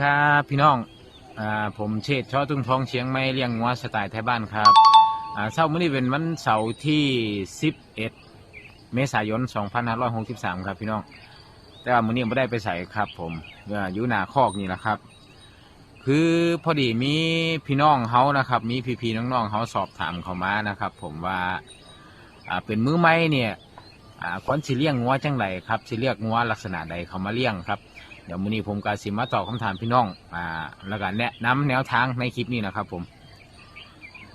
ครับพี่น้องอ่าผมเชษชอตุ้งทองเชียงใหม่เลี้ยงงัวสไตล์ไทยบ้านครับอ่าเช้ามื้อนี้เป็นวันเสาร์ที่ 11 เมษายน 2563 ครับพี่น้อง แต่ว่ามื้อนี้ไม่ได้ไปใส่ครับผมอายู่หน้าคอกนี่แหละครับ คือพอดีมีพี่น้องเขานะครับ มีพี่ๆน้องๆเขาสอบถามเขามานะครับ ผมว่าอ่าเป็นมือไม้เนี่ยอ่าควรสิเลี้ยงงัวจังไรครับสิเรียกงัวลักษณะใดเขามาเลี้ยงครับ เดี๋ยวมื้อนี้ผมกาสิมาตอบคำถามพี่น้องอ่าแล้วก็แนะนำแนวทางในคลิปนี้นะครับผม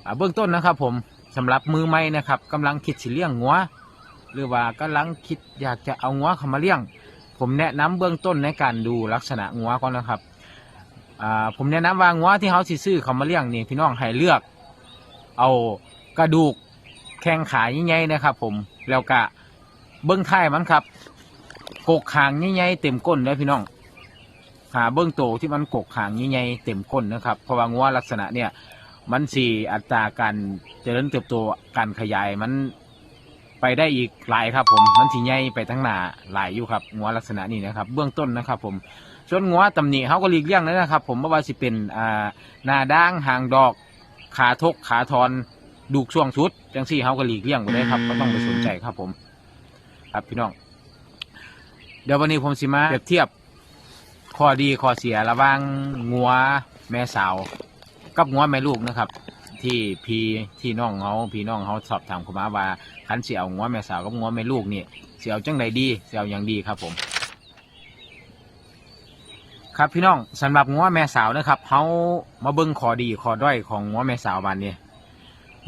อ่าเบื้องต้นนะครับ ผมสำหรับมือใหม่นะครับกำลังคิดสิเลี้ยงงัวหรือว่ากำลังคิดอยากจะเอางัวเข้ามาเลี้ยง ผมแนะนำเบื้องต้นในการดูลักษณะงัวก่อนนะครับอ่าผมแนะนำว่างัวที่เขาสิซื้อเขามาเลี้ยงนี่พี่น้องให้เลือก เอากระดูกแข้งขาใหญ่ๆนะครับ ผมแล้วก็เบื้องท้ายมันครับกกขางใหญ่ๆเต็มก้นเลยพี่น้อง ขาเบื้องโตที่มันกกขางใหญ่ๆเต็มก้นนะครับ เพราะว่างัวลักษณะเนี่ยมันสี่อัตราการเจริญเติบโตการขยายมันไปได้อีกหลายครับ ผมมันสีใหญ่ไปทั้งหนาหลายอยู่ครับงัวลักษณะนี้นะครับ เบื้องต้นนะครับ ผมส่วนงัวตำหนิเขาก็หลีกเลี่ยงเลยนะครับ ผมไม่ว่าสิเป็นอ่าหน้าด่างหางดอกขาทกขาทอนดูกช่วงชุดจังซี่เขาก็หลีกเลี่ยงไปเลยครับก็ต้องไปสนใจครับผม ครับพี่น้อง เดี๋ยววันนี้ผมสิมาเปรียบเทียบ ข้อดีข้อเสียระหว่างงัวแม่สาว กับงัวแม่ลูกนะครับ ที่พี่ที่น้องเขาพี่น้องเขาสอบถามเข้ามาว่าคันเสียวงัวแม่สาวกับงัวแม่ลูกนี่เสียวจังใดดีเสียวอย่างดีครับผม ครับพี่น้องสำหรับงัวแม่สาวนะครับเขามาเบิ้งข้อดีข้อด้อยของงัวแม่สาวบันนี้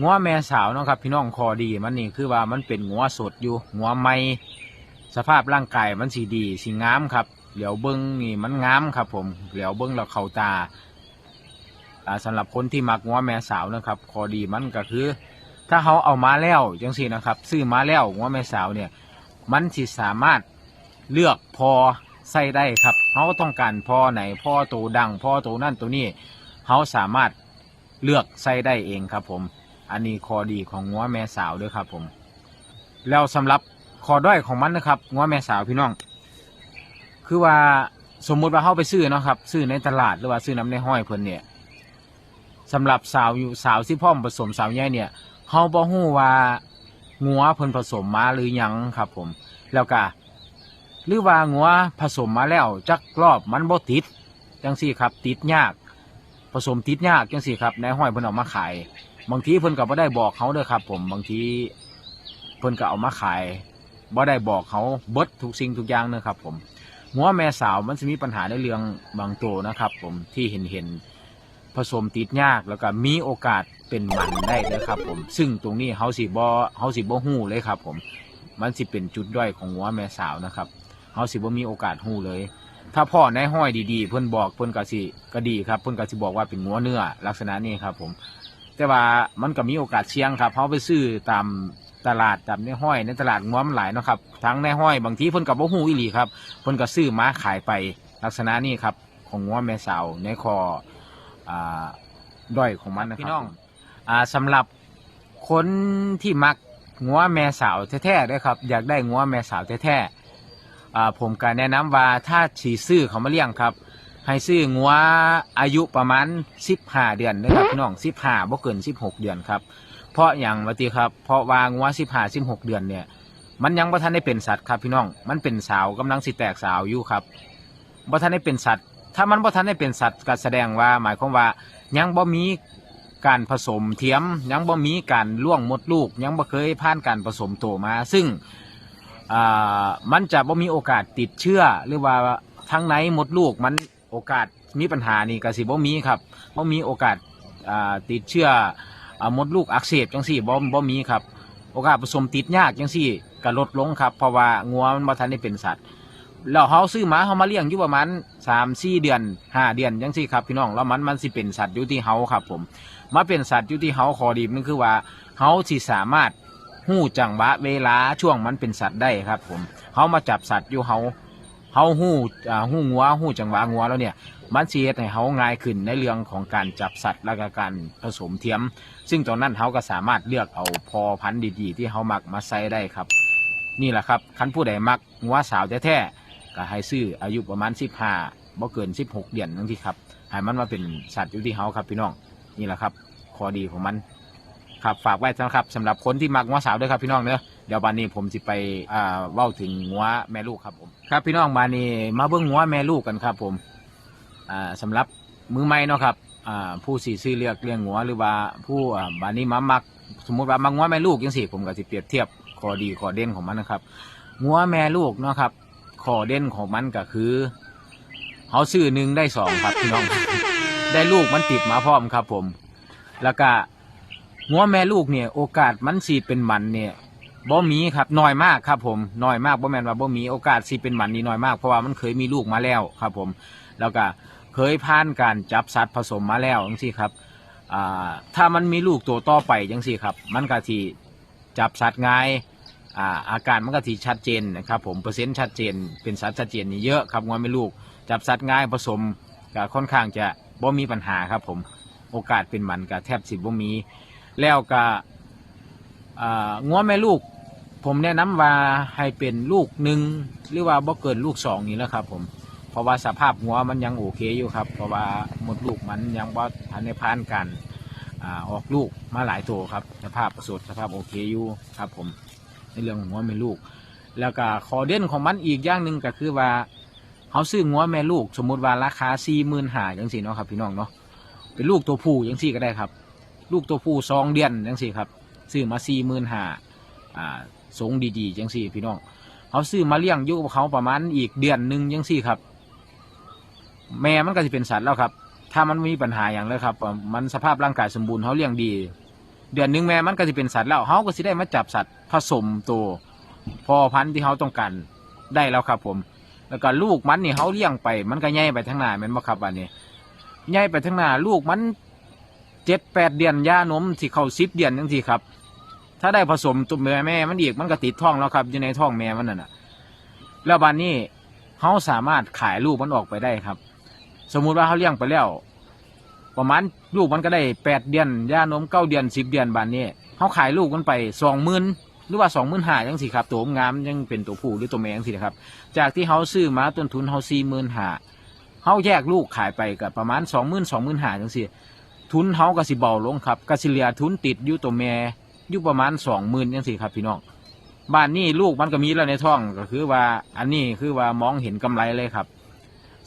งัวแม่สาวนะครับ พี่น้องข้อดีมันนี่คือว่ามันเป็นงัวสดอยู่งัวใหม่สภาพร่างกายมันสีดีสีงามครับ เหลียวเบิ้งนี่มันงามครับ ผมเหลียวเบิ้งเราเข้าตาอ่าสำหรับคนที่มักงัวแม่สาวนะครับขอดีมันก็คือ ถ้าเขาเอามาแล้วจังสี่นะครับ ซื้อมาแล้วงัวแม่สาวเนี่ย มันสิสามารถเลือกพอใส่ได้ครับเขาต้องการพอไหนพ่อตัวดังพ่อตัวนั่นตัวนี้เขาสามารถเลือกใส่ได้เองครับ ผม อันนี้ขอดีของงัวแม่สาวด้วยครับ ผม แล้วสำหรับขอด้อยของมันนะครับงัวแม่สาวพี่น้อง คือว่าสมมุติว่าเข้าไปซื้อเนาะครับ ซื้อในตลาดหรือว่าซื้อน้ำในห้อยเพิ่นเนี่ยสำหรับสาวอยู่สาวที่พ่อมผสมสาวใหญ่เนี่ยเขาบ่ฮู้ว่างัวเพิ่นผสมมาหรือยังครับ ผม แล้วก็หรือว่างัวผสมมาแล้วจักรอบมันบ่ติดจังสี่ครับ ติดยาก ผสมติดยากจังสี่ครับในห้อยเพิ่นเอามาขาย บางทีเพิ่นก็บ่ได้บอกเขาเด้อครับ ผมบางทีเพิ่นก็เอามาขายบ่ได้บอกเขาเบิดทุกสิ่งทุกอย่างเนะครับผม หัวแม่สาวมันจะมีปัญหาในเรื่องบางตัวนะครับ ผมที่เห็นเห็นผสมติดยากแล้วก็มีโอกาสเป็นหมันได้เลยครับ ผม ซึ่งตรงนี้เฮาสิบ่เฮาสิบ่ฮู้เลยครับ ผม มันสิเป็นจุดด้อยของหัวแม่สาวนะครับเฮาสิบ่มีโอกาสฮู้เลย ถ้าพ่อในห้อยดีๆ เพิ่นบอกเพิ่นกสิก็ดีครับ เพิ่นกสิบอกว่าเป็นงัวเนื้อลักษณะนี้ครับ ผม แต่ว่ามันก็มีโอกาสเสี่ยงครับเขาไปซื้อตาม ตลาดตามในห้อยในตลาดง้อมนหลายเนาะครับทั้งในห้อยบางทีเพิ่นกับบ่ฮู้อีหลีครับเพิ่นก็ซื้อมาขายไปลักษณะนี้ครับของง้อแม่สาวในคออ่าด้อยของมันนะครับพี่น้องอ่าสำหรับคนที่มักงัวแม่สาวแท้ๆด้วยครับ อยากได้งัวแม่สาวแท้ๆอ่าผมก็แนะนำว่าถ้าสีซื้อเขามาเลี้ยงครับ ให้ซื้องัวอายุประมาณ 15 เดือนนะครับพี่น้อง 15บ่เกิน 16 เดือนครับ เพราะอย่างว่าติครับ เพราะว่างัว15 16เดือนเนี่ย มันยังบ่ทันได้เป็นสัตว์ครับพี่น้อง มันเป็นสาวกำลังสิแตกสาวอยู่ครับบ่ทันได้เป็นสัตว์ ถ้ามันบ่ทันได้เป็นสัตว์ก็แสดงว่า หมายความว่ายังบ่มีการผสมเทียมยังบ่มีการล่วงมดลูก ยังบ่เคยผ่านการผสมโตมา ซึ่งอ่ามันจะบ่มีโอกาสติดเชื้อหรือว่าทั้งในมดลูกมันโอกาสมีปัญหานี่ก็สิบ่มีครับบ่มีโอกาสอ่าติดเชื้อ อ่ามดลูกอักเสบจังซี่บ่บ่มีครับ โอกาสผสมติดยากจังซี่ก็ลดลงครับเพราะว่างัวมันบ่ทันได้เป็นสัตว์แล้วเขาซื้อมาเขามาเลี้ยงอยู่ประมาณสามสี่เดือนห้าเดือนจังซี่ครับพี่น้องแล้วมันมันสิเป็นสัตว์อยู่ที่เฮาครับ ผม มาเป็นสัตว์อยู่ที่เฮาขอดีมันคือว่าเฮาสิสามารถหู้จังหวะเวลาช่วงมันเป็นสัตว์ได้ครับ ผมเฮามาจับสัตว์อยู่เฮา เฮาหู้อ่าหู้งัวหู้จังหวะงัวแล้วเนี่ย มันสิเฮ็ดให้เฮาง่ายขึ้นในเรื่องของการจับสัตว์และก็การผสมเทียม ซึ่งตรงนั้นเฮาก็สามารถเลือกเอาพอพันธุ์ดีๆ ที่เฮามักมาใส่ได้ครับ นี่แหละครับคันผู้ใดมักงัวสาวแท้ๆก็ให้ซื้ออายุประมาณ 15บ่เกิน 16 เดือนจังซี่ครับให้มันมาเป็นสัตว์อยู่ที่เฮาครับพี่น้องนี่แหละครับข้อดีของมันครับฝากไว้นะครับสำหรับคนที่มักงัวสาวด้วยครับพี่น้องเนอะ เดี๋ยวบานนี้ผมสิไปอ่าเว้าถึงงัวแม่ลูกครับผมครับ พี่น้องบานนี้มาเบิ่งงัวแม่ลูกกันครับผมอ่าสำหรับมือใหม่เนาะครับอ่าผู้สีซื้อเลือกเลี้ยงงัวหรือว่าผู้อ่าบานนี้มามัก สมมติว่ามักงัวแม่ลูกยังสิผมก็สิเปรียบเทียบข้อดีข้อเด่นของมันนะครับงัวแม่ลูกเนาะครับข้อเด่นของมันก็คือเขาซื้อหนึ่งได้สองครับพี่น้องได้ลูกมันติดมาพร้อมครับผม แล้วก็งัวแม่ลูกเนี่ยโอกาสมันสีเป็นหมันเนี่ย บ่มีครับน้อยมากครับผมน้อยมากบ่แมนว่าบ่มีโอกาสสีเป็นหมันนี่น้อยมากเพราะว่ามันเคยมีลูกมาแล้วครับผมแล้วก็เคยผ่านการจับสัตว์ผสมมาแล้วจังซี่ครับอ่าถ้ามันมีลูกตัวต่อไปจังสี่ครับ มันก็ที่จับสัตว์ง่ายอ่าอาการมันก็ที่ชัดเจนนะครับผมเปอร์เซ็นต์ชัดเจน เป็นสัตว์ชัดเจนนี่เยอะครับงอนไม่ลูก จับสัตว์ง่ายผสมก็ค่อนข้างจะบ่มีปัญหาครับผมโอกาสเป็นหมันก็แทบสิบ่มี แล้วก็อ่างัวแม่ลูก ผมแนะนำว่าให้เป็นลูกหนึ่งหรือว่าบ่เกินลูกสองนี่แหละครับผมเพราะว่าสภาพหัวมันยังโอเคอยู่ครับ เพราะว่าหมดลูกมันยังว่าทันในพานกันอออกลูกมาหลายตัวครับ สภาพประสดสภาพโอเคอยู่ครับ ผมในเรื่องของหัวแม่ลูก แล้วก็ขอเด่นของมันอีกอย่างหนึ่งก็คือว่าเขาซื้อหัวแม่ลูก สมมุติว่าราคาสี่หมื่นหาจังสี่เนาะครับพี่น้องเนาะเป็นลูกตัวผู้จังสี่ก็ได้ครับ ลูกตัวผู้สองเดือนจังสี่ครับซื้อมาสี่หมื่นหาอ่า สงดีๆจังสี่ พี่น้องเขาซื้อมาเลี้ยงอยู่กับเขาประมาณอีกเดือนหนึ่งยังสี่ครับ แม่มันก็จะเป็นสัตว์แล้วครับ ถ้ามันมีปัญหาอย่างเลยครับ มันสภาพร่างกายสมบูรณ์เขาเลี้ยงดี เดือนหนึ่งแม่มันก็จะเป็นสัตว์แล้วเขาก็จะได้มาจับสัตว์ผสมตัวพอพันธุ์ที่เขาต้องการได้แล้วครับ ผม แล้วก็ลูกมันนี่เขาเลี้ยงไป มันก็ใหญ่ไปทั้งหน้าแมันบ่ครับอันนี้ใหญ่ไปทั้งหน้าลูกมันเจ็ดแปดเดือนย่านมที่เขาสิบเดือนจังทีครับ ถ้าได้ผสมตัวแม่แม่มันอีกมันก็ติดท้องแล้วครับอยู่ในท้องแม่มันน่ะนะแล้วบานนี้เขาสามารถขายลูกมันออกไปได้ครับ สมมุติว่าเขาเลี้ยงไปแล้ว ประมาณลูกมันก็ได้แปดเดือนย่านมเก้าเดือนสิบเดือนบานนี้เขาขายลูกมันไปสองหมื่นหรือว่าสองหมื่นห้ายังสิครับตัวงามยังเป็นตัวผู้หรือตัวแม่ยังสิครับ จากที่เขาซื้อมาต้นทุนเขาสี่หมื่นห้าเขาแยกลูกขายไปกับประมาณสองหมื่นสองหมื่นห้าจังสิทุนเขาก็สิเบาลงครับก็สิเหลียทุนติดอยู่ตัวแม่ อยู่ประมาณสองหมื่นยังสิครับพี่น้องบ้านนี้ลูกมันก็มีแล้วในท้องก็คือว่าอันนี้คือว่ามองเห็นกำไรเลยครับ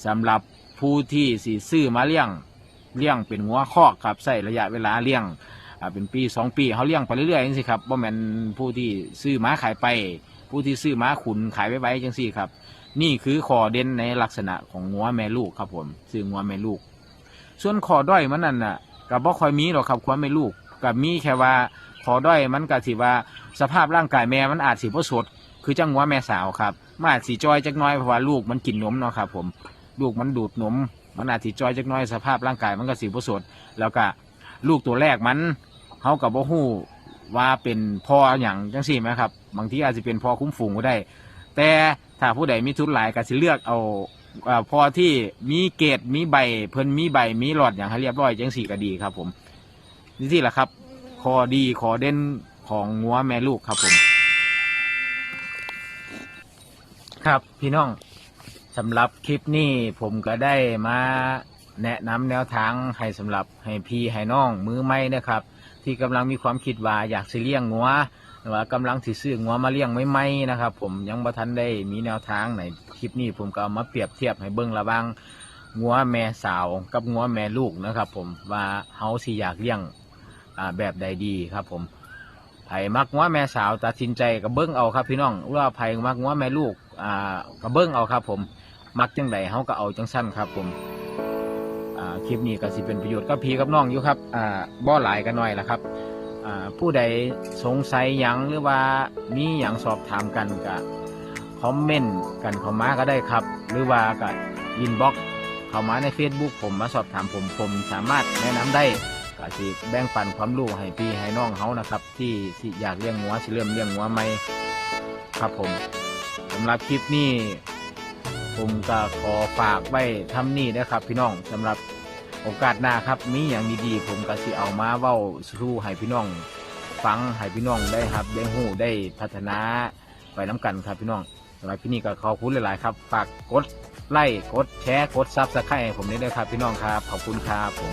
สำหรับผู้ที่สีซื้อมาเลี้ยงเลี้ยงเป็นงัวคอกครับใส่ระยะเวลาเลี้ยงเป็นปีสองปีเขาเลี้ยงไปเรื่อยๆจังสิครับบ่แมนผู้ที่ซื้อม้าขายไป ผู้ที่ซื้อม้าขุนขายไว้ไว้จังสิครับ นี่คือขอเด่นในลักษณะของงัวแม่ลูกครับผมซื้องัวแม่ลูก ส่วนขอด้อยมันนั่นน่ะกับบ่ค่อยมีหรอกครับควาแม่ลูกกับมีแค่ว่า ขอด้อยมันก็สิว่าสภาพร่างกายแม่มันอาจสิบ่สด คือจังหัวแม่สาวครับมันอาจสิจอยจักน้อยเพราะว่าลูกมันกินนมเนาะครับผมลูกมันดูดนมมันอาจสิจอยจักน้อยสภาพร่างกายมันก็สิบ่สด แล้วก็ลูกตัวแรกมันเขากับบ่ฮู้ว่าเป็นพ่ออย่างจังสี่ไหมครับ บางทีอาจจะเป็นพ่อคุ้มฝูงก็ได้ แต่ถ้าผู้ใดมีทุนหลายก็สิเลือกเอาพอที่มีเกรดมีใบ เพิ่นมีใบมีหลอดอย่างให้เรียบร้อยจังสี่ก็ดีครับผมนี่ที่แหละครับ คอดีขอเด่นของงัวแม่ลูกครับผม ครับพี่น้องสำหรับคลิปนี้ผมก็ได้มาแนะนำแนวทางให้สำหรับให้พี่ให้น้องมือใหม่นะครับ ที่กำลังมีความคิดว่าอยากสิเลี้ยงงัวหรือว่ากำลังสิซื้องัวมาเลี้ยงไม่ไหมๆนะครับ ผมยังบ่ทันได้มีแนวทางในคลิปนี้ผมก็เอามาเปรียบเทียบให้เบิ่งระว่างงัวแม่สาวกับงัวแม่ลูกนะครับ ผมว่าเฮาสิอยากเลี้ยง แบบใดดีครับ ผมไผ่มักงัวแม่สาวตัดสินใจกับเบิ้งเอาครับ พี่น้องว่าไผ่มักงัวแม่ลูกอ่ากับเบิ้งเอาครับ ผมมักจังใดเฮาก็เอาจังสั้นครับ ผมอ่าคลิปนี้ก็สิเป็นประโยชน์กับพี่กับน้องอยู่ครับอ่าบ่หลายกันหน่อยละครับอ่าผู้ใดสงสัยหยังหรือว่ามีหยังสอบถามกันก็คอมเมนต์กันเข้ามาก็ได้ครับ หรือว่าก็อินบ็อกเข้ามาใน Facebook ผมมาสอบถามผมผมสามารถแนะนำได้็สิแบ่งปันความรู้ให้พี่ให้น้องเขานะครับ ที่สิอยากเลี้ยงงัวสิเริ่มเลี้ยงงัวใหมครับผมสำหรับคลิปนี้ผมก็ขอฝากไว้ทำนี่นะครับ พี่น้องสำหรับโอกาสหน้าครับมีอย่างดีๆผมก็สิเอามาเว้าสู่ให้พี่น้อง ฟังให้พี่น้องได้ครับ ได้หูได้พัฒนาไปน้กันครับพี่น้องสำหรับที่นี่ก็ขอบคุณหลายๆครับฝากกดไลค์กดแชร์กดซับสไครต์ให้ผมด้วยครับ พี่น้องครับ ขอบคุณครับผม